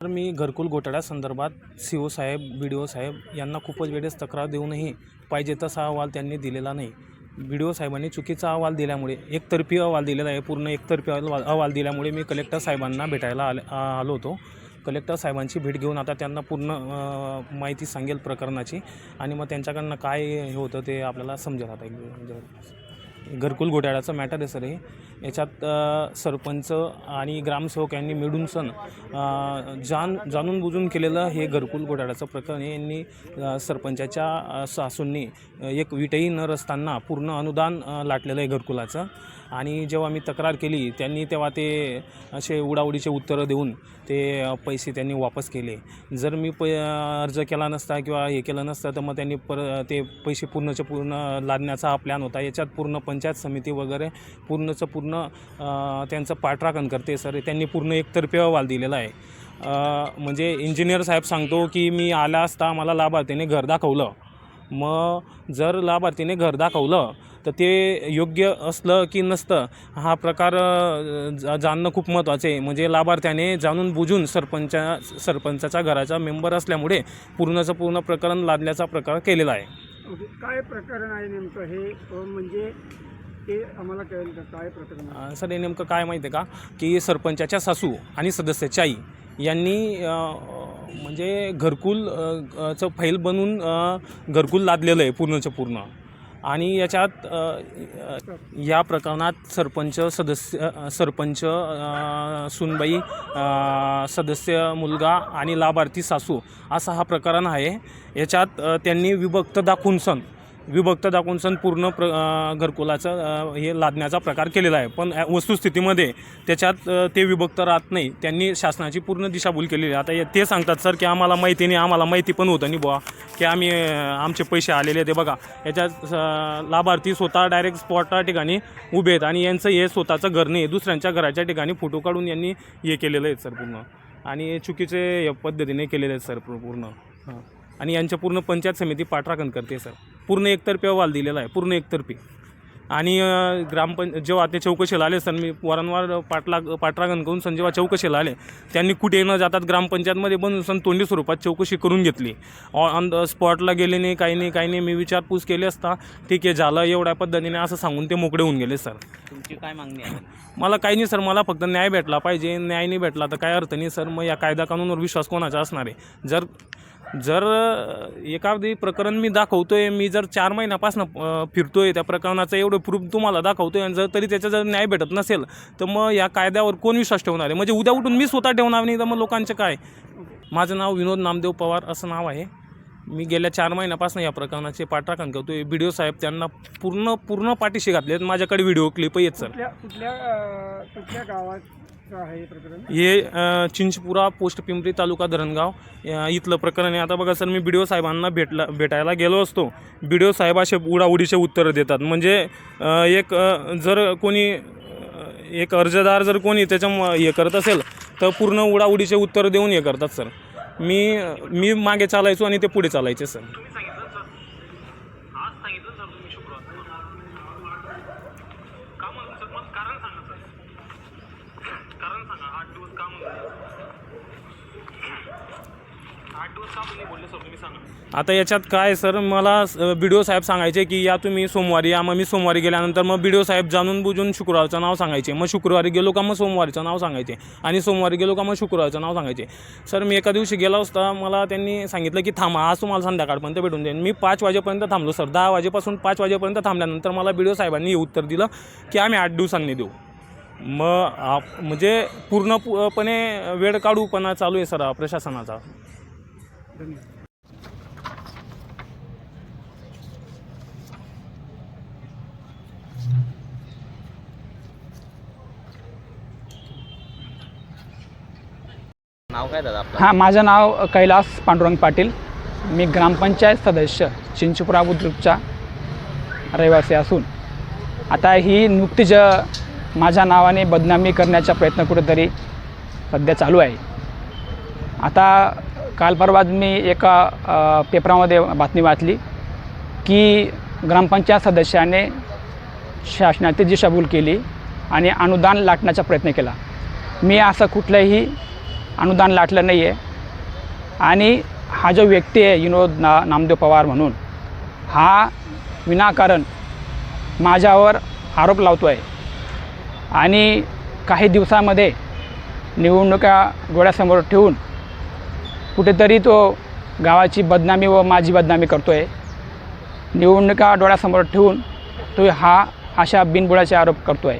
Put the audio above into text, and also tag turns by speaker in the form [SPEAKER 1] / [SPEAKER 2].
[SPEAKER 1] तर मी घरकुल घोटाळ्यासंदर्भात सी ओ साहेब बी D O साहेब यांना खूपच वेळेस तक्रार देऊनही पाहिजे तसा अहवाल त्यांनी दिलेला नाही. बी डी ओ साहेबांनी चुकीचा अहवाल दिल्यामुळे एकतर्फी अहवाल दिलेला आहे पूर्ण एकतर्फी अहवाल अहवाल दिल्यामुळे मी कलेक्टर साहेबांना भेटायला आले आलो होतो. कलेक्टर साहेबांची भेट घेऊन आता त्यांना पूर्ण माहिती सांगेल प्रकरणाची आणि मग त्यांच्याकडनं काय हे होतं ते आपल्याला समजेल आता एक घरकुल घोटाळ्याचं मॅटर आहे सर हे. याच्यात सरपंच आणि ग्रामसेवक यांनी मिळून सण जान जाण जाणून बुजून केलेलं हे घरकुल घोटाळ्याचं प्रकरण यांनी सरपंचाच्या सासूंनी एक विटही न रचताना पूर्ण अनुदान लाटलेलं आहे घरकुलाचं. आणि जेव्हा मी तक्रार केली त्यांनी तेव्हा ते असे उडाउडीचे उत्तरं देऊन ते पैसे त्यांनी वापस केले. जर मी प अर्ज केला नसता किंवा हे केलं नसतं तर मग त्यांनी पर ते पैसे पूर्णचे पूर्ण लादण्याचा हा प्लॅन होता. याच्यात पूर्ण पंचायत समिती वगैरे पूर्णचं पूर्ण त्यांचं पाठराखण करते सर. त्यांनी पूर्ण एकतर्फी अहवाल दिलेला आहे. म्हणजे इंजिनियर साहेब सांगतो की मी आला असता मला लाभार्थीने घर दाखवलं. मग जर लाभार्थीने घर दाखवलं तर ते योग्य असलं की नसतं हा प्रकार जा- जाणणं खूप महत्त्वाचं आहे. म्हणजे लाभार्थ्याने जाणून बुजून सरपंचा सरपंचाच्या घराचा मेंबर असल्यामुळे पूर्णचं पूर्ण प्रकरण लादल्याचा प्रकार केलेला आहे.
[SPEAKER 2] म्हणजे काय प्रकरण आहे नेमकं हे अ, म्हणजे ते आम्हाला कळेल का? काय प्रकरण आहे?
[SPEAKER 1] अ, सर हे नेमकं काय माहिती आहे का? की सरपंचाच्या सासू आणि सदस्याच्या आई यांनी अ, म्हणजे घरकुल अ, अ, चं फाईल बनवून अ, घरकुल लादलेलं आहे पूर्णचं पूर्ण. आणि याच्यात या प्रकरणात सरपंच सदस्य सरपंच सुनबाई सदस्य मुलगा आणि लाभार्थी सासू असा हा प्रकरण आहे. याच्यात त्यांनी विभक्त दाखवून सण विभक्त दाखवून सण पूर्ण प्र घरकुलाचं हे लादण्याचा प्रकार केलेला आहे. पण वस्तुस्थितीमध्ये त्याच्यात ते विभक्त राहत नाही. त्यांनी शासनाची पूर्ण दिशाभूल केलेली आहे. आता ते सांगतात सर की आम्हाला माहिती नाही आम्हाला माहिती पण होतं नाही बुवा की आम्ही आमचे पैसे आलेले ते बघा याच्यात लाभार्थी स्वतः डायरेक्ट स्पॉटच्या ठिकाणी उभे आहेत आणि यांचं हे स्वतःचं घर नाही दुसऱ्यांच्या घराच्या ठिकाणी फोटो काढून यांनी हे केलेलं आहे सर पूर्ण. आणि चुकीचे पद्धतीने केलेले आहेत सर पूर्ण. हां आणि यांच्या पूर्ण पंचायत समिती पाठराखण करते सर. पूर्ण एकतर्फी अहवाल दिलेला आहे पूर्ण एकतर्फी. आणि ग्रामपं जेव्हा ते चौकशीला आले सर मी वारंवार पाठलाग पाठराखण करून सण जेव्हा चौकशीला आले त्यांनी कुठे न जातात ग्रामपंचायतमध्ये बनवून सण तोंडी स्वरूपात चौकशी करून घेतली. ऑन द स्पॉटला गेले नाही काही नाही काही नाही मी विचारपूस केली असता ठीक आहे झालं एवढ्या पद्धतीने असं सांगून ते मोकळे होऊन गेले सर.
[SPEAKER 3] तुमची काय मागणी आहे?
[SPEAKER 1] मला काही नाही सर मला फक्त न्याय भेटला पाहिजे. न्याय नाही भेटला तर काय अर्थ नाही सर. मग या कायदा कानूनवर विश्वास कोणाचा असणार आहे? जर जर एखादी प्रकरण मी दाखवतो आहे मी जर चार महिन्यापासून फिरतो आहे त्या प्रकरणाचं एवढं प्रूफ तुम्हाला दाखवतोय आणि जर तरी त्याचा जर न्याय भेटत नसेल तर मग या कायद्यावर कोण विश्वास ठेवणार आहे? म्हणजे उद्या उठून मी स्वतः ठेवणार नाही तर मग लोकांचं काय? माझं नाव विनोद नामदेव पवार असं नाव आहे. मी गेल्या चार महिन्यापासून या प्रकरणाचे पाठराखण करतो बी डी साहेब त्यांना पूर्ण पूर्ण पाठीशी घातले आहेत माझ्याकडे व्हिडिओ क्लिप येत सर.
[SPEAKER 2] कुठल्या कुठल्या गावात हे
[SPEAKER 1] हे चिंचपुरा पोस्ट पिंपरी तालुका धरणगाव इथलं प्रकरण आहे. आता बघा सर मी बी डी ओ साहेबांना भेटला भेटायला गेलो असतो. बी डी ओ साहेब असे उडाउडीचे उत्तरं देतात. म्हणजे एक जर कोणी एक अर्जदार जर कोणी त्याच्या हे करत असेल तर पूर्ण उडाउडीचे उत्तर देऊन हे करतात सर. मी मी मागे चालायचो आणि ते पुढे चालायचे सर. आता याच्यात काय सर? मला बी डी ओ साहेब सांगायचे की या तुम्ही सोमवारी या मग मी सोमवारी गेल्यानंतर मग बी डी ओ साहेब जाणून बुजून शुक्रवारचं नाव सांगायचे. मग शुक्रवारी गेलो का मग सोमवारीचं नाव सांगायचे. आणि सोमवारी गेलो का मग शुक्रवारचं नाव सांगायचे. सर मी एका दिवशी गेला असता मला त्यांनी सांगितलं की थांबा आज तुम्हाला संध्याकाळपर्यंत भेटून देईन. मी पाच वाजेपर्यंत थांबलो सर. दहा वाजेपासून पाच वाजेपर्यंत थांबल्यानंतर मला बी डी ओ साहेबांनी हे उत्तर दिलं की आम्ही आठ दिवसांनी देऊ. मग आप म्हणजे पूर्णपणे वेळ काढूपणा चालू आहे सर हा प्रशासनाचा.
[SPEAKER 2] धन्यवाद
[SPEAKER 3] नाव काय दादा आपलं?
[SPEAKER 4] हां माझं नाव कैलास पांडुरंग पाटील. मी ग्रामपंचायत सदस्य चिंचपुरा बुद्रुकचा रहिवासी असून. आता ही नुकतीच माझ्या नावाने बदनामी करण्याचा प्रयत्न कुठेतरी सध्या चालू आहे. आता काल परवाच मी एका पेपरामध्ये बातमी वाचली की ग्रामपंचायत सदस्याने शासनाची दिशाभूल केली आणि अनुदान लाटण्याचा प्रयत्न केला. मी असं कुठलंही अनुदान लाटलं नाही आहे आणि हा जो व्यक्ती आहे विनोद ना नामदेव पवार म्हणून हा विनाकारण माझ्यावर आरोप लावतो आहे आणि काही दिवसामध्ये निवडणुका डोळ्यासमोर ठेवून कुठेतरी तो गावाची बदनामी व माझी बदनामी करतो आहे निवडणुका डोळ्यासमोर ठेवून तो हा अशा बिनबुडाचे आरोप करतो आहे